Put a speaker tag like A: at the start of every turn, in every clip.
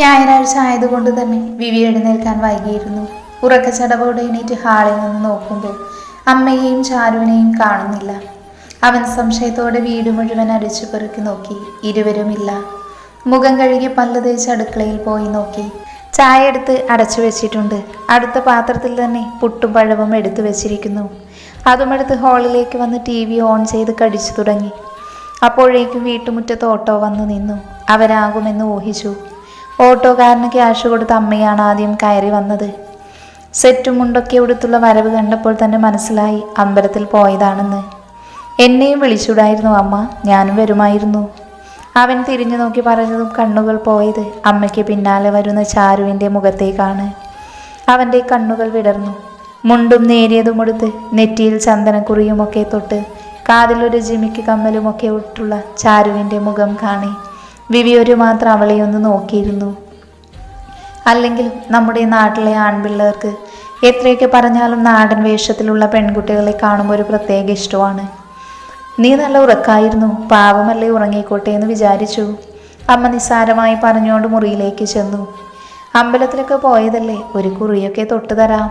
A: ഞായറാഴ്ച ആയതുകൊണ്ട് തന്നെ വിവി എഴുന്നേൽക്കാൻ വൈകിയിരുന്നു. ഉറക്കച്ചടവോടെ എണീറ്റ് ഹാളിൽ നിന്ന് നോക്കുമ്പോൾ അമ്മയെയും ചാരുവിനെയും കാണുന്നില്ല. അവൻ സംശയത്തോടെ വീട് മുഴുവൻ അടിച്ചു പെറുക്കി നോക്കി. ഇരുവരുമില്ല മുഖം കഴുകി പല്ല് തേച്ച് അടുക്കളയിൽ പോയി നോക്കി. ചായ എടുത്ത് അടച്ചു വെച്ചിട്ടുണ്ട്. അടുത്ത പാത്രത്തിൽ തന്നെ പുട്ടും പഴവും എടുത്തു വെച്ചിരിക്കുന്നു. അതുമെടുത്ത് ഹാളിലേക്ക് വന്ന് ടി വി ഓൺ ചെയ്ത് കടിച്ചു തുടങ്ങി. അപ്പോഴേക്കും വീട്ടുമുറ്റത്ത് ഓട്ടോ വന്നു നിന്നു. അവരാകുമെന്ന് ഊഹിച്ചു. ഓട്ടോക്കാരന് ക്യാഷ് കൊടുത്ത അമ്മയാണ് ആദ്യം കയറി വന്നത്. സെറ്റും മുണ്ടൊക്കെ ഉടുത്തുള്ള വരവ് കണ്ടപ്പോൾ തന്നെ മനസ്സിലായി അമ്പലത്തിൽ പോയതാണെന്ന്. എന്നെയും വിളിച്ചുടായിരുന്നു അമ്മ. ഞാനും വരുമായിരുന്നു. അവൻ തിരിഞ്ഞു നോക്കി പറഞ്ഞതും കണ്ണുകൾ പോയത് അമ്മയ്ക്ക് പിന്നാലെ വരുന്ന ചാരുവിന്റെ മുഖത്തേക്കാണ്. അവന്റെ കണ്ണുകൾ വിടർന്നു. മുണ്ടും നേരിയതും ഉടുത്ത് നെറ്റിയിൽ ചന്ദനക്കുറിയുമൊക്കെ തൊട്ട് കാതിലൊരു ജിമിക്ക് കമ്മലുമൊക്കെ ഇട്ടുള്ള ചാരുവിന്റെ മുഖം കാണി. വിവി ഒരു മാത്രം അവളെ ഒന്ന് നോക്കിയിരുന്നു. അല്ലെങ്കിലും നമ്മുടെ നാട്ടിലെ ആൺപിള്ളേർക്ക് എത്രയൊക്കെ പറഞ്ഞാലും നാടൻ വേഷത്തിലുള്ള പെൺകുട്ടികളെ കാണുമ്പോൾ ഒരു പ്രത്യേക ഇഷ്ടമാണ്. നീ നല്ല ഉറക്കായിരുന്നു. പാവമല്ലേ ഉറങ്ങിക്കോട്ടെ എന്ന് വിചാരിച്ചു. അമ്മ നിസ്സാരമായി പറഞ്ഞുകൊണ്ട് മുറിയിലേക്ക് ചെന്നു. അമ്പലത്തിലൊക്കെ പോയതല്ലേ ഒരു കുറിയൊക്കെ തൊട്ടു തരാം.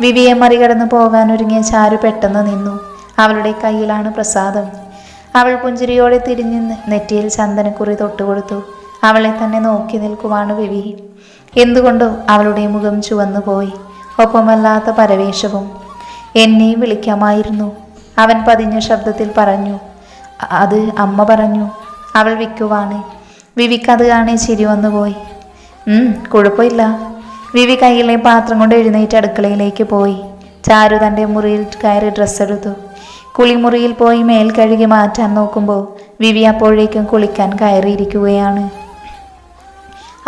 A: വിവിയെ മറികടന്ന് പോകാൻ ഒരുങ്ങിയ ചാരു പെട്ടെന്ന് നിന്നു. അവളുടെ കയ്യിലാണ് പ്രസാദം. അവൾ പുഞ്ചിരിയോടെ തിരിഞ്ഞു നെറ്റിയിൽ ചന്ദനക്കുറി തൊട്ടുകൊടുത്തു. അവളെ തന്നെ നോക്കി നിൽക്കുവാണ് വിവി. എന്തുകൊണ്ടോ അവളുടെ മുഖം ചുവന്നുപോയി. ഒപ്പമല്ലാത്ത പരവേശവും. എന്നെയും വിളിക്കാമായിരുന്നു. അവൻ പതിഞ്ഞ ശബ്ദത്തിൽ പറഞ്ഞു അത് അമ്മ പറഞ്ഞു. അവൾ വിക്കുവാണ് വിവിക്കത് കാണേ ചിരി വന്നുപോയി. കുഴപ്പമില്ല. വിവി കയ്യിലെ പാത്രം കൊണ്ട് എഴുന്നേറ്റ് അടുക്കളയിലേക്ക് പോയി. ചാരു തന്റെ മുറിയിൽ കയറി ഡ്രസ്സ് എടുത്തു. കുളിമുറിയിൽ പോയി മേൽ കഴുകി മാറ്റാൻ നോക്കുമ്പോൾ വിവി അപ്പോഴേക്കും കുളിക്കാൻ കയറിയിരിക്കുകയാണ്.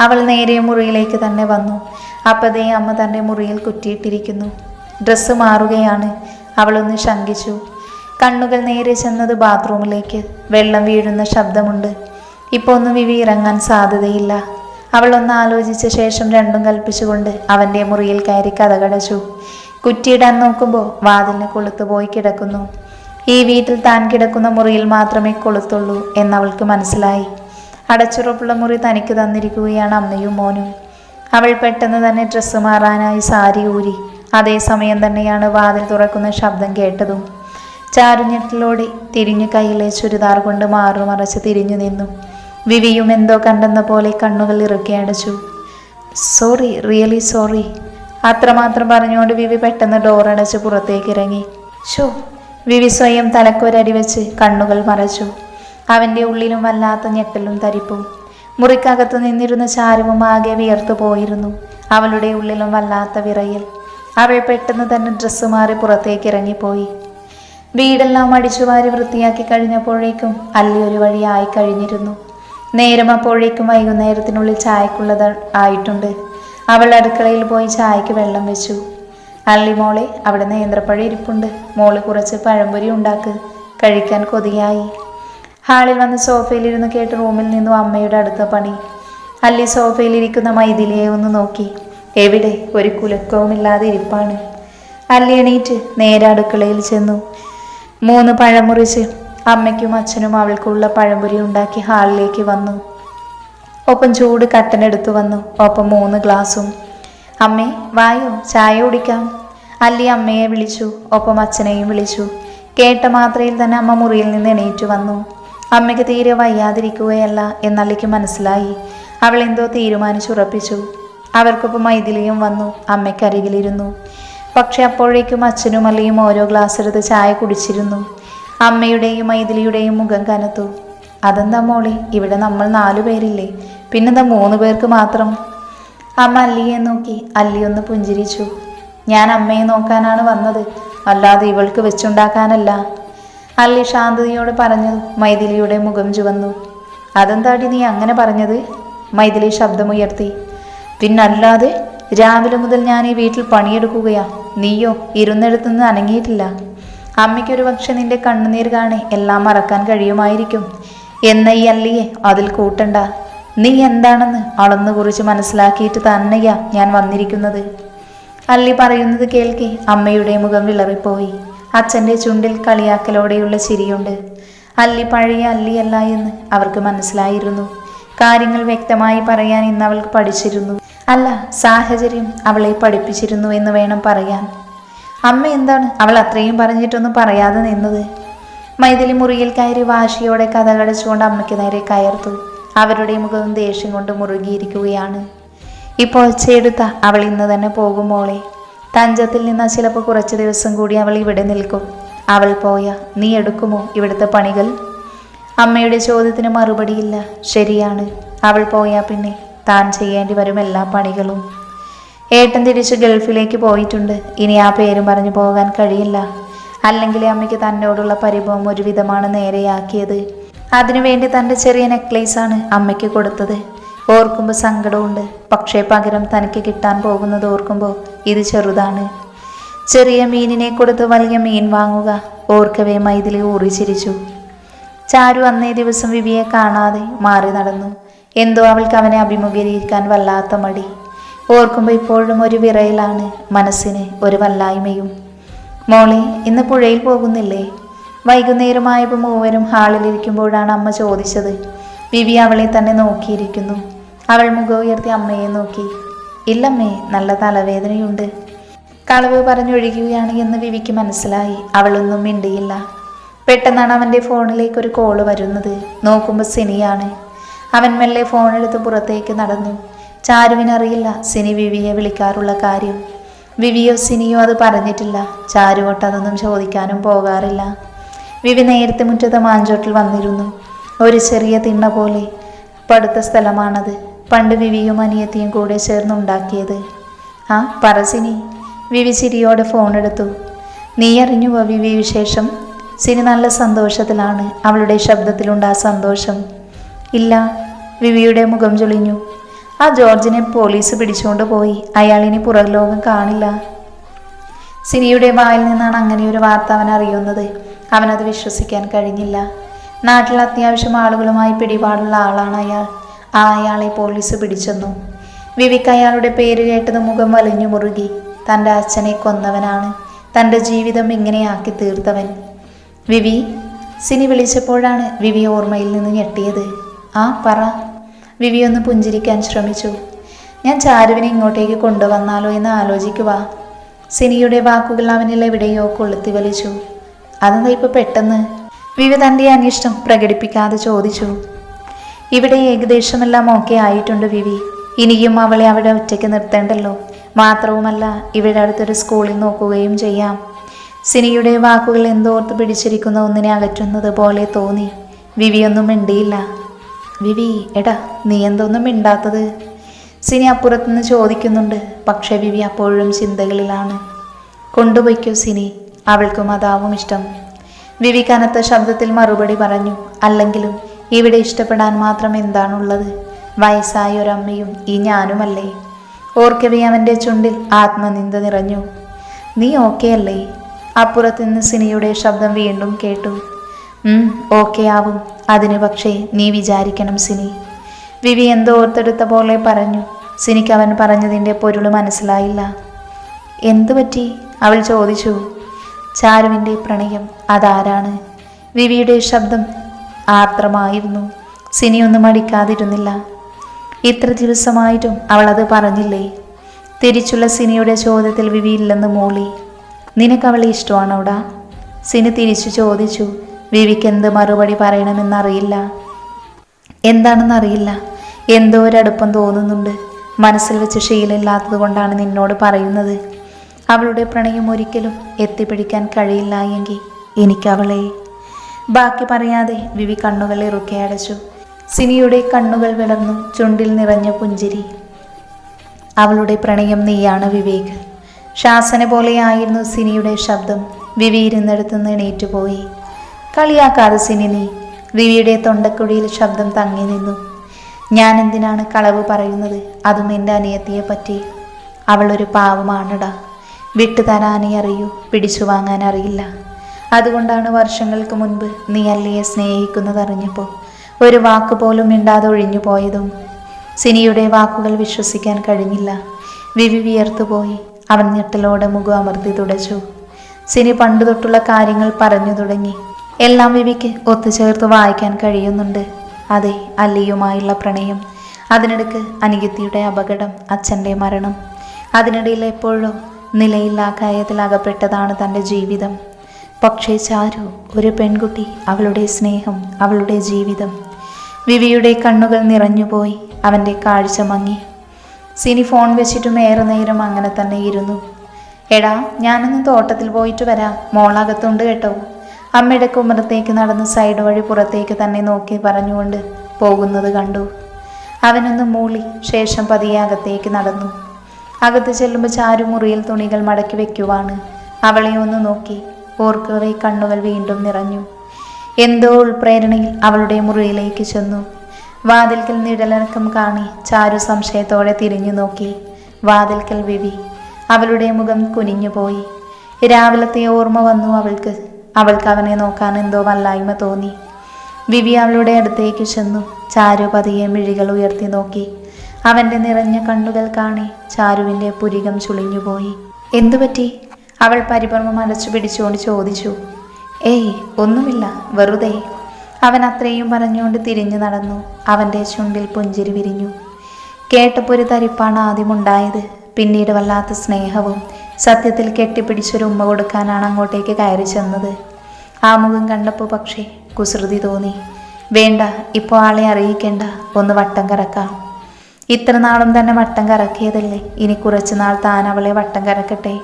A: അവൾ നേരെ മുറിയിലേക്ക് തന്നെ വന്നു. അപ്പതേ അമ്മ തന്റെ മുറിയിൽ കുറ്റിയിട്ടിരിക്കുന്നു. ഡ്രസ്സ് മാറുകയാണ്. അവളൊന്ന് ശങ്കിച്ചു. കണ്ണുകൾ നേരെ ചെന്നത് ബാത്റൂമിലേക്ക്. വെള്ളം വീഴുന്ന ശബ്ദമുണ്ട്. ഇപ്പോൾ ഒന്നും വിവി ഇറങ്ങാൻ സാധ്യതയില്ല. അവൾ ഒന്ന് ആലോചിച്ച ശേഷം രണ്ടും കൽപ്പിച്ചുകൊണ്ട് അവന്റെ മുറിയിൽ കയറി കഥകടച്ചു കുറ്റിയിടാൻ നോക്കുമ്പോൾ വാതിലിന് കൊളുത്തു പോയി കിടക്കുന്നു. ഈ വീട്ടിൽ താൻ കിടക്കുന്ന മുറിയിൽ മാത്രമേ കൊളുത്തുള്ളൂ എന്നവൾക്ക് മനസ്സിലായി. അടച്ചുറപ്പുള്ള മുറി തനിക്ക് തന്നിരിക്കുകയാണ് അമ്മയും മോനും. അവൾ പെട്ടെന്ന് തന്നെ ഡ്രസ്സ് മാറാനായി സാരി ഊരി അതേസമയം തന്നെയാണ് വാതിൽ തുറക്കുന്ന ശബ്ദം കേട്ടതും. ചാരുഞ്ഞെട്ടിലോടെ തിരിഞ്ഞു കയ്യിലെ ചുരിദാർ കൊണ്ട് മാറു മറച്ച് തിരിഞ്ഞു നിന്നു. വിവിയും എന്തോ കണ്ടെന്ന പോലെ കണ്ണുകൾ ഇറുക്കി അടച്ചു. സോറി റിയലി സോറി അത്രമാത്രം പറഞ്ഞുകൊണ്ട് വിവി പെട്ടെന്ന് ഡോർ അടച്ച് പുറത്തേക്ക് ഇറങ്ങി. ഷോ വിവി സ്വയം തലക്കൊരടി വെച്ച് കണ്ണുകൾ മറച്ചു. അവന്റെ ഉള്ളിലും വല്ലാത്ത ഞെട്ടലും തരിപ്പും. മുറിക്കകത്ത് നിന്നിരുന്ന ചാരുവും ആകെ വിയർത്തു പോയിരുന്നു. അവളുടെ ഉള്ളിലും വല്ലാത്ത വിറയൽ. അവൾ പെട്ടെന്ന് തന്നെ ഡ്രസ്സ് മാറി പുറത്തേക്ക് ഇറങ്ങിപ്പോയി. വീടെല്ലാം അടിച്ചുവാരി വൃത്തിയാക്കി കഴിഞ്ഞപ്പോഴേക്കും അല്ലി ഒരു വഴിയായി കഴിഞ്ഞിരുന്നു. നേരം അപ്പോഴേക്കും വൈകുന്നേരത്തിനുള്ളിൽ ചായക്കുള്ളത് ആയിട്ടുണ്ട്. അവൾ അടുക്കളയിൽ പോയി ചായക്ക് വെള്ളം വെച്ചു. അള്ളി മോളെ അവിടെ നേന്ത്രപ്പഴം ഇരിപ്പുണ്ട്. മോൾ കുറച്ച് പഴംപൊരി ഉണ്ടാക്ക്. കഴിക്കാൻ കൊതിയായി. ഹാളിൽ വന്ന് സോഫയിലിരുന്ന് കേട്ട് റൂമിൽ നിന്നും അമ്മയുടെ അടുത്ത പണി. അല്ലി സോഫയിലിരിക്കുന്ന മൈഥിലിയെ ഒന്ന് നോക്കി. എവിടെ? ഒരു കുലക്കവുമില്ലാതെ ഇരിപ്പാണ്. അല്ലി എണീറ്റ് നേരെ അടുക്കളയിൽ ചെന്നു. മൂന്ന് പഴം മുറിച്ച് അമ്മയ്ക്കും അച്ഛനും അവൾക്കുള്ള പഴംപൊരി ഉണ്ടാക്കി ഹാളിലേക്ക് വന്നു. ഒപ്പം ചൂട് കട്ടനെടുത്തു വന്നു. ഒപ്പം മൂന്ന് ഗ്ലാസും. അമ്മേ വായോ? ചായ കുടിക്കാം. അല്ലി അമ്മയെ വിളിച്ചു. ഒപ്പം അച്ഛനെയും വിളിച്ചു. കേട്ട മാത്രയിൽ തന്നെ അമ്മ മുറിയിൽ നിന്ന് എണീറ്റു വന്നു. അമ്മയ്ക്ക് തീരെ വയ്യാതിരിക്കുകയല്ല എന്നല്ലിക്ക് മനസ്സിലായി. അവൾ എന്തോ തീരുമാനിച്ചുറപ്പിച്ചു. അവർക്കൊപ്പം മൈഥിലിയും വന്നു. അമ്മയ്ക്കരികിലിരുന്നു പക്ഷെ അപ്പോഴേക്കും അച്ഛനും അല്ലിയും ഓരോ ഗ്ലാസ് എടുത്ത് ചായ കുടിച്ചിരുന്നു. അമ്മയുടെയും മൈഥിലിയുടെയും മുഖം കനത്തു. അതെന്താ മോളെ? ഇവിടെ നമ്മൾ നാലു പേരില്ലേ. പിന്നെന്താ മൂന്ന് പേർക്ക് മാത്രം? അമ്മ അല്ലിയെ നോക്കി. അല്ലി ഒന്ന് പുഞ്ചിരിച്ചു. ഞാൻ അമ്മയെ നോക്കാനാണ് വന്നത്. അല്ലാതെ ഇവൾക്ക് വെച്ചുണ്ടാക്കാനല്ല. അല്ലി ശാന്തതയോട് പറഞ്ഞു മൈഥിലിയുടെ മുഖം ചുവന്നു. അതെന്താടി നീ അങ്ങനെ പറഞ്ഞത്? മൈഥിലി ശബ്ദമുയർത്തി. പിന്നല്ലാതെ രാവിലെ മുതൽ ഞാൻ ഈ വീട്ടിൽ പണിയെടുക്കുകയാ. നീയോ ഇരുന്നിടത്തുനിന്ന് അനങ്ങിയിട്ടില്ല. അമ്മയ്ക്കൊരു പക്ഷെ നിന്റെ കണ്ണുനീർ കാണെ എല്ലാം മറക്കാൻ കഴിയുമായിരിക്കും. എന്ന ഈ അല്ലിയെ അതിൽ കൂട്ടണ്ട. നീ എന്താണെന്ന് അളന്നു കുറിച്ച് മനസ്സിലാക്കിയിട്ട് തന്നെയാ ഞാൻ വന്നിരിക്കുന്നത്. അല്ലി പറയുന്നത് കേൾക്കെ അമ്മയുടെ മുഖം വിളറിപ്പോയി. അച്ഛന്റെ ചുണ്ടിൽ കളിയാക്കലോടെയുള്ള ചിരിയുണ്ട്. അല്ലി പഴയ അല്ലിയല്ല എന്ന് അവർക്ക് മനസ്സിലായിരുന്നു. കാര്യങ്ങൾ വ്യക്തമായി പറയാൻ ഇന്ന് അവൾക്ക് പഠിച്ചിരുന്നു. അല്ല സാഹചര്യം അവളെ പഠിപ്പിച്ചിരുന്നു എന്ന് വേണം പറയാൻ. അമ്മ എന്താണ് അവൾ അത്രയും പറഞ്ഞിട്ടൊന്നും പറയാതെ നിന്നത്? മൈഥിലി മുറിയിൽ കയറി വാശിയോടെ കഥ കടച്ചുകൊണ്ട് അമ്മയ്ക്ക് നേരെ കയർത്തു. അവരുടെ മുഖവും ദേഷ്യം കൊണ്ട് മുറുകിയിരിക്കുകയാണ്. ഇപ്പോൾ ചെടുത്ത അവൾ ഇന്ന് തന്നെ പോകുമോളെ തഞ്ചത്തിൽ നിന്ന് ചിലപ്പോൾ കുറച്ച് ദിവസം കൂടി അവൾ ഇവിടെ നിൽക്കും. അവൾ പോയ നീ എടുക്കുമോ ഇവിടുത്തെ പണികൾ? അമ്മയുടെ ചോദ്യത്തിന് മറുപടിയില്ല. ശരിയാണ്. അവൾ പോയാൽ പിന്നെ താൻ ചെയ്യേണ്ടി വരും എല്ലാ പണികളും. ഏട്ടൻ തിരിച്ച് ഗൾഫിലേക്ക് പോയിട്ടുണ്ട്. ഇനി ആ പേരും പറഞ്ഞു പോകാൻ കഴിയില്ല. അല്ലെങ്കിൽ അമ്മയ്ക്ക് തന്നോടുള്ള പരിഭവം ഒരുവിധമാണ് നേരെയാക്കിയത്. അതിനുവേണ്ടി തന്റെ ചെറിയ നെക്ലേസാണ് അമ്മയ്ക്ക് കൊടുത്തത്. ഓർക്കുമ്പോൾ സങ്കടമുണ്ട് പക്ഷേ പകരം തനിക്ക് കിട്ടാൻ പോകുന്നത് ഓർക്കുമ്പോൾ ഇത് ചെറുതാണ്. ചെറിയ മീനിനെ കൊടുത്ത് വലിയ മീൻ വാങ്ങുക ഓർക്കവേ മൈതിലി ഊറിച്ചിരിച്ചു ചാരു അന്നേ ദിവസം വിവിയെ കാണാതെ മാറി നടന്നു. എന്തോ അവൾക്ക് അവനെ അഭിമുഖീകരിക്കാൻ വല്ലാത്ത മടി. ഓർക്കുമ്പോൾ ഇപ്പോഴും ഒരു വിറയിലാണ് മനസ്സിന് ഒരു വല്ലായ്മയും. മോളെ ഇന്ന് പുഴയിൽ പോകുന്നില്ലേ? വൈകുന്നേരമായപ്പോൾ മൂവരും ഹാളിലിരിക്കുമ്പോഴാണ് അമ്മ ചോദിച്ചത്. വിവി അവളെ തന്നെ നോക്കിയിരിക്കുന്നു. അവൾ മുഖം ഉയർത്തി അമ്മയെ നോക്കി. ഇല്ലമ്മേ നല്ല തലവേദനയുണ്ട്. കളവ് പറഞ്ഞൊഴിക്കുകയാണ് എന്ന് വിവിക്ക് മനസ്സിലായി. അവളൊന്നും മിണ്ടിയില്ല. പെട്ടെന്നാണ് അവന്റെ ഫോണിലേക്ക് ഒരു കോൾ വരുന്നത്. നോക്കുമ്പോൾ സിനിയാണ്. അവൻ മെല്ലെ ഫോണെടുത്ത് പുറത്തേക്ക് നടന്നു. ചാരുവിനറിയില്ല സിനി വിവിയെ വിളിക്കാറുള്ള കാര്യം. വിവിയോ സിനിയോ അത് പറഞ്ഞിട്ടില്ല. ചാരുവോട്ട് അതൊന്നും ചോദിക്കാനും പോകാറില്ല. വിവി നേരത്തെ മുറ്റത്തെ മാഞ്ചോട്ടിൽ വന്നിരുന്നു. ഒരു ചെറിയ തിണ്ണ പോലെ പടുത്ത സ്ഥലമാണത്. പണ്ട് വിവിയും അനിയത്തിയും കൂടെ ചേർന്നുണ്ടാക്കിയത്. ആ പറസിനി വിവി ചിരിയോടെ ഫോൺ എടുത്തു. നീ അറിഞ്ഞുവോ വിവി വിശേഷം? സിനി നല്ല സന്തോഷത്തിലാണ് അവളുടെ ശബ്ദത്തിലുണ്ട് ആ സന്തോഷം. ഇല്ല വിവിയുടെ മുഖം ചുളിഞ്ഞു. ആ ജോർജിനെ പോലീസ് പിടിച്ചുകൊണ്ട് പോയി. അയാളിനി പുറംലോകം കാണില്ല. സിനിയുടെ വായിൽ നിന്നാണ് അങ്ങനെ ഒരു വാർത്ത അവൻ അറിയുന്നത്. അവനത് വിശ്വസിക്കാൻ കഴിഞ്ഞില്ല. നാട്ടിൽ അത്യാവശ്യം ആളുകളുമായി പിടിപാടുള്ള ആളാണ് അയാൾ. ആ അയാളെ പോലീസ് പിടിച്ചെന്നു. വിവിക്ക് അയാളുടെ പേര് കേട്ടത് മുഖം വലിഞ്ഞു മുറുകി. തന്റെ അച്ഛനെ കൊന്നവനാണ്. തന്റെ ജീവിതം ഇങ്ങനെയാക്കി തീർത്തവൻ. വിവി സിനി വിളിച്ചപ്പോഴാണ് വിവി ഓർമ്മയിൽ നിന്ന് ഞെട്ടിയത്. ആ പറ. വിവി ഒന്ന് പുഞ്ചിരിക്കാൻ ശ്രമിച്ചു. ഞാൻ ചാരുവിനെ ഇങ്ങോട്ടേക്ക് കൊണ്ടുവന്നാലോ എന്ന് ആലോചിക്കുക. സിനിയുടെ വാക്കുകൾ അവനിൽ എവിടെയോ കൊളുത്തി വലിച്ചു. അതെന്താ ഇപ്പൊ പെട്ടെന്ന്? വിവി തന്റെ അനിഷ്ടം പ്രകടിപ്പിക്കാതെ ചോദിച്ചു. ഇവിടെ ഏകദേശമെല്ലാം ഓക്കെ ആയിട്ടുണ്ട് വിവി. ഇനിയും അവളെ അവിടെ ഒറ്റയ്ക്ക് നിർത്തേണ്ടല്ലോ. മാത്രവുമല്ല ഇവിടെ അടുത്തൊരു സ്കൂളിൽ നോക്കുകയും ചെയ്യാം. സിനിയുടെ വാക്കുകൾ എന്തോർത്ത് പിടിച്ചിരിക്കുന്ന ഒന്നിനെ അകറ്റുന്നത് പോലെ തോന്നി. വിവിയൊന്നും മിണ്ടിയില്ല. വിവി എടാ നീ എന്തൊന്നും മിണ്ടാത്തത്? സിനി അപ്പുറത്തുനിന്ന് ചോദിക്കുന്നുണ്ട്. പക്ഷേ വിവി അപ്പോഴും ചിന്തകളിലാണ്. കൊണ്ടുപോയിക്കോ സിനി അവൾക്കും അതാവും ഇഷ്ടം. വിവി കനത്ത ശബ്ദത്തിൽ മറുപടി പറഞ്ഞു അല്ലെങ്കിലും ഇവിടെ ഇഷ്ടപ്പെടാൻ മാത്രം എന്താണുള്ളത്? വയസ്സായ ഒരമ്മയും ഈ ഞാനുമല്ലേ? ഓർക്കവി അവന്റെ ചുണ്ടിൽ ആത്മനിന്ദ നിറഞ്ഞു. നീ ഓക്കെ അല്ലേ? അപ്പുറത്തുനിന്ന് സിനിയുടെ ശബ്ദം വീണ്ടും കേട്ടു. ഓക്കെ ആവും. അതിന് പക്ഷേ നീ വിചാരിക്കണം സിനി. വിവി എന്തോ ഓർത്തെടുത്ത പോലെ പറഞ്ഞു. സിനിക്ക് അവൻ പറഞ്ഞതിന്റെ പൊരുൾ മനസ്സിലായില്ല. എന്തു പറ്റി? അവൾ ചോദിച്ചു. ചാരുവിന്റെ പ്രണയം അതാരാണ്? വിവിയുടെ ശബ്ദം ആർദ്രമായിരുന്നു. സിനിയൊന്നും അടിക്കാതിരുന്നില്ല ഇത്ര ദിവസമായിട്ടും അവൾ അത് പറഞ്ഞില്ലേ? തിരിച്ചുള്ള സിനിയുടെ ചോദ്യത്തിൽ വിവിയില്ലെന്ന് നിനക്ക് അവളെ ഇഷ്ടമാണോടാ? സിനി തിരിച്ചു ചോദിച്ചു. വിവിക്ക് എന്ത് മറുപടി പറയണമെന്നറിയില്ല. എന്താണെന്നറിയില്ല. എന്തോ ഒരടുപ്പം തോന്നുന്നുണ്ട്. മനസ്സിൽ വെച്ച് ശീലമില്ലാത്തത് കൊണ്ടാണ് നിന്നോട് പറയുന്നത്. അവളുടെ പ്രണയം ഒരിക്കലും എത്തിപ്പിടിക്കാൻ കഴിയില്ല എങ്കിൽ എനിക്കവളെ ബാക്കി പറയാതെ വിവി കണ്ണുകൾ ഇറുക്കെ അടച്ചു. സിനിയുടെ കണ്ണുകൾ വിടർന്നു ചുണ്ടിൽ നിറഞ്ഞ പുഞ്ചിരി. അവളുടെ പ്രണയം നീയാണ് വിവേക്. ശാസന പോലെയായിരുന്നു സിനിയുടെ ശബ്ദം. വിവി ഇരുന്നിടത്തു നിന്ന് എണീറ്റുപോയി കളിയാക്കാതെ സിനിനി റിവിയുടെ തൊണ്ടക്കുഴിയിൽ ശബ്ദം തങ്ങി നിന്നു. ഞാൻ എന്തിനാണ് കളവ് പറയുന്നത്? അതും എന്റെ അനിയത്തിയെ പറ്റി. അവളൊരു പാവമാണടാ. വിട്ടുതരാനേ അറിയൂ. പിടിച്ചു വാങ്ങാൻ അറിയില്ല. അതുകൊണ്ടാണ് വർഷങ്ങൾക്ക് മുൻപ് നീ അല്ലയെ സ്നേഹിക്കുന്നതറിഞ്ഞപ്പോൾ ഒരു വാക്ക് പോലും മിണ്ടാതെ ഒഴിഞ്ഞു പോയതും. സിനിയുടെ വാക്കുകൾ വിശ്വസിക്കാൻ കഴിഞ്ഞില്ല. വിവി വിയർത്തുപോയി അവൻ ഞെട്ടലോടെ മുഖം അമർത്തി തുടച്ചു. സിനി പണ്ടു തൊട്ടുള്ള കാര്യങ്ങൾ പറഞ്ഞു തുടങ്ങി. എല്ലാം വിവിക്ക് ഒത്തുചേർത്ത് വായിക്കാൻ കഴിയുന്നുണ്ട്. അതെ അല്ലിയുമായുള്ള പ്രണയം. അതിനിടയ്ക്ക് അനിയത്തിയുടെ അപകടം അച്ഛന്റെ മരണം. അതിനിടയിൽ എപ്പോഴോ നിലയില്ലാ കാര്യത്തിൽ അകപ്പെട്ടതാണ് തന്റെ ജീവിതം. പക്ഷേ ചാരു ഒരു പെൺകുട്ടി അവളുടെ സ്നേഹം അവളുടെ ജീവിതം. വിവിയുടെ കണ്ണുകൾ നിറഞ്ഞുപോയി അവന്റെ കാഴ്ച മങ്ങി. സിനി ഫോൺ വെച്ചിട്ടും ഏറെ നേരം അങ്ങനെ തന്നെ ഇരുന്നു. എടാ ഞാനൊന്ന് തോട്ടത്തിൽ പോയിട്ട് വരാം. മോളകത്തുണ്ട് കേട്ടോ. അമ്മയുടെ കുമരത്തേക്ക് നടന്ന് സൈഡ് വഴി പുറത്തേക്ക് തന്നെ നോക്കി പറഞ്ഞുകൊണ്ട് പോകുന്നത് കണ്ടു. അവനൊന്ന് മൂളി ശേഷം പതിയെ അകത്തേക്ക് നടന്നു. അകത്ത് ചെല്ലുമ്പോൾ ചാരു മുറിയിൽ തുണികൾ മടക്കി വെക്കുവാണ്. അവളെ ഒന്ന് നോക്കി ഓർക്കവേ കണ്ണുകൾ വീണ്ടും നിറഞ്ഞു. എന്തോ ഉൾപ്രേരണയിൽ അവളുടെ മുറിയിലേക്ക് ചെന്നു. വാതിൽക്കൽ നിഴലിറക്കം കാണി ചാരു സംശയത്തോടെ തിരിഞ്ഞു നോക്കി. വാതിൽക്കൽ വിവി. അവളുടെ മുഖം കുനിഞ്ഞുപോയി. രാവിലത്തെ ഓർമ്മ വന്നു അവൾക്ക്. അവൾക്ക് അവനെ നോക്കാൻ എന്തോ വല്ലായ്മ തോന്നി. വിവി അവളുടെ അടുത്തേക്ക് ചെന്നു. ചാരു പതിയെ മിഴികൾ ഉയർത്തി നോക്കി. അവന്റെ നിറഞ്ഞ കണ്ണുകൾ കാണി ചാരുവിന്റെ പുരികം ചുളിഞ്ഞുപോയി എന്തുപറ്റി അവൾ പരിഭ്രമം അടച്ചു പിടിച്ചുകൊണ്ട് ചോദിച്ചു. ഏയ് ഒന്നുമില്ല വെറുതെ. അവൻ അത്രയും പറഞ്ഞുകൊണ്ട് തിരിഞ്ഞു നടന്നു. അവന്റെ ചുണ്ടിൽ പുഞ്ചിരി വിരിഞ്ഞു. കേട്ടപ്പോൾ ഒരു തരിപ്പാണ് ആദ്യമുണ്ടായത് പിന്നീട് വല്ലാത്ത സ്നേഹവും സത്യത്തിൽ കെട്ടിപ്പിടിച്ചൊരു ഉമ്മ കൊടുക്കാനാണ് അങ്ങോട്ടേക്ക് കയറി ചെന്നത്. ആ മുഖം കണ്ടപ്പോൾ പക്ഷേ കുസൃതി തോന്നി. വേണ്ട ഇപ്പോൾ ആളെ അറിയിക്കേണ്ട. ഒന്ന് വട്ടം കറക്കാം. ഇത്ര നാളും തന്നെ വട്ടം കറക്കിയതല്ലേ? ഇനി കുറച്ചു നാൾ താൻ അവളെ വട്ടം കറക്കട്ടെ.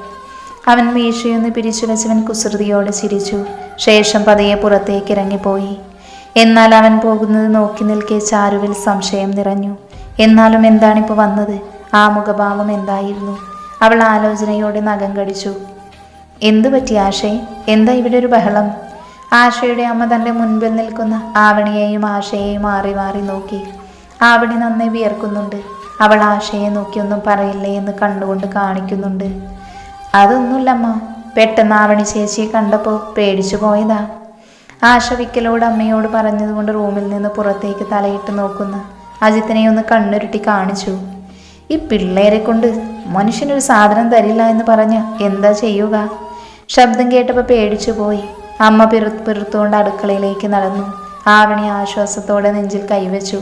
A: അവൻ മീശയൊന്ന് പിരിച്ചു കുസൃതിയോടെ ചിരിച്ചു. ശേഷം പതിയെ പുറത്തേക്ക് ഇറങ്ങിപ്പോയി. എന്നാൽ അവൻ പോകുന്നത് നോക്കി നിൽക്കെ ചാരുവിൽ സംശയം നിറഞ്ഞു. എന്നാലും എന്താണിപ്പോൾ വന്നത്? ആ മുഖഭാവം എന്തായിരുന്നു? അവൾ ആലോചനയോടെ നഖം കടിച്ചു. എന്തു പറ്റി ആശേ? എന്താ ഇവിടെ ഒരു ബഹളം? ആശയുടെ അമ്മ തന്റെ മുൻപിൽ നിൽക്കുന്ന ആവണിയെയും ആശയെയും മാറി മാറി നോക്കി. ആവണി നന്നായി വിയർക്കുന്നുണ്ട്. അവൾ ആശയെ നോക്കിയൊന്നും പറയില്ലേ എന്ന് കണ്ടുകൊണ്ട് കാണിക്കുന്നുണ്ട്. അതൊന്നുമില്ലമ്മ. പെട്ടെന്ന് ആവണി ചേച്ചിയെ കണ്ടപ്പോൾ പേടിച്ചു പോയതാ. ആശ വിക്കലോട് അമ്മയോട് പറഞ്ഞതുകൊണ്ട് റൂമിൽ നിന്ന് പുറത്തേക്ക് തലയിട്ട് നോക്കുന്ന അജിത്തിനെ ഒന്ന് കണ്ണുരുട്ടി കാണിച്ചു. ഈ പിള്ളേരെ കൊണ്ട് മനുഷ്യനൊരു സാധനം തരില്ല എന്ന് പറഞ്ഞ് എന്താ ചെയ്യുക? ശബ്ദം കേട്ടപ്പോൾ പേടിച്ചു പോയി. അമ്മ പിറു പിറുത്തുകൊണ്ട് അടുക്കളയിലേക്ക് നടന്നു. ആവണി ആശ്വാസത്തോടെ നെഞ്ചിൽ കൈവച്ചു.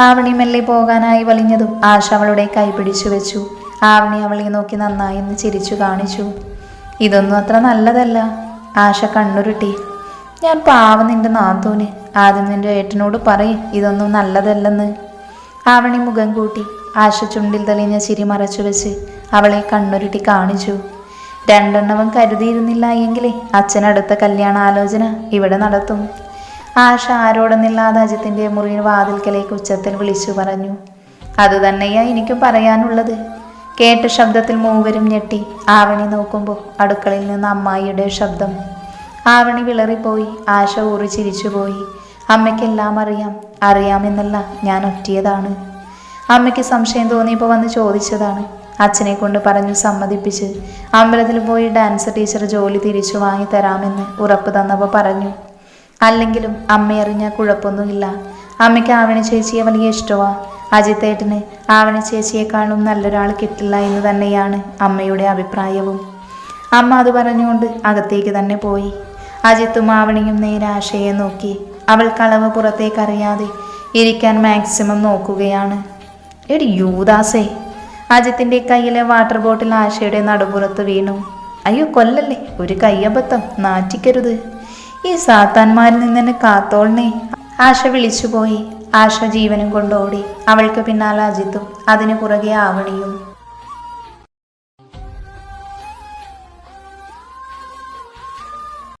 A: ആവണി മെല്ലെ പോകാനായി വലിഞ്ഞതും ആശ അവളുടെ കൈ പിടിച്ചു വെച്ചു. ആവണി അവളെ നോക്കി നന്നായി എന്ന് ചിരിച്ചു കാണിച്ചു. ഇതൊന്നും അത്ര നല്ലതല്ല ആശ കണ്ണുരുട്ടി. ഞാൻ പാവം നിന്റെ നാത്തൂന്. ആദ്യം നിന്റെ ഏട്ടനോട് പറയും ഇതൊന്നും നല്ലതല്ലെന്ന്. ആവണി മുഖം കൂട്ടി ആശ ചുണ്ടിൽ തെളിഞ്ഞ ചിരി മറച്ചു വെച്ച് അവളെ കണ്ണുരുട്ടി കാണിച്ചു. രണ്ടെണ്ണവും കരുതിയിരുന്നില്ല എങ്കിലേ അച്ഛനടുത്ത കല്യാണ ആലോചന ഇവിടെ നടത്തും. ആശ ആരോടൊന്നില്ലാതെ അജിത്തിന്റെ മുറിയിൽ വാതിൽക്കലേക്ക് ഉച്ചത്തിൽ വിളിച്ചു പറഞ്ഞു. അതുതന്നെയാ എനിക്കും പറയാനുള്ളത്. കേട്ട ശബ്ദത്തിൽ മൂവരും ഞെട്ടി ആവണി നോക്കുമ്പോൾ അടുക്കളയിൽ നിന്ന് അമ്മായിയുടെ ശബ്ദം. ആവണി വിളറിപ്പോയി ആശ ഊറി ചിരിച്ചുപോയി അമ്മയ്ക്കെല്ലാം അറിയാം അറിയാമെന്നല്ല ഞാൻ ഒറ്റിയതാണ്. അമ്മയ്ക്ക് സംശയം തോന്നിയപ്പോൾ വന്ന് ചോദിച്ചതാണ്. അച്ഛനെ കൊണ്ട് പറഞ്ഞു സമ്മതിപ്പിച്ച്. അമ്പലത്തിൽ പോയി ഡാൻസ് ടീച്ചർ ജോലി തിരിച്ചു വാങ്ങി തരാമെന്ന് ഉറപ്പ് തന്നപ്പോൾ പറഞ്ഞു. അല്ലെങ്കിലും അമ്മയറിഞ്ഞ കുഴപ്പമൊന്നുമില്ല. അമ്മയ്ക്ക് ആവണി ചേച്ചിയെ വലിയ ഇഷ്ടമാ അജിത്തേട്ടന് ആവണി ചേച്ചിയെക്കാളും നല്ലൊരാൾ കിട്ടില്ല എന്ന് തന്നെയാണ് അമ്മയുടെ അഭിപ്രായവും. അമ്മ അത് പറഞ്ഞുകൊണ്ട് അകത്തേക്ക് തന്നെ പോയി. അജിത്തും ആവണിയും നേരെ ആശയെ നോക്കി. അവൾ കളവ് പുറത്തേക്കറിയാതെ ഇരിക്കാൻ മാക്സിമം നോക്കുകയാണ്. എടി യൂദാസേ അജിത്തിന്റെ കയ്യിലെ വാട്ടർ ബോട്ടിൽ ആശയുടെ നടുപുറത്ത് വീണു. അയ്യോ കൊല്ലല്ലേ? ഒരു കയ്യബദ്ധം. നാറ്റിക്കരുത്. ഈ സാത്താന്മാരിൽ നിന്നെ എന്നെ ആശ വിളിച്ചുപോയി. ആശ ജീവനും കൊണ്ടോടി അവൾക്ക് പിന്നാലെ അജിത്തും അതിനു പുറകെ ആവണിയും.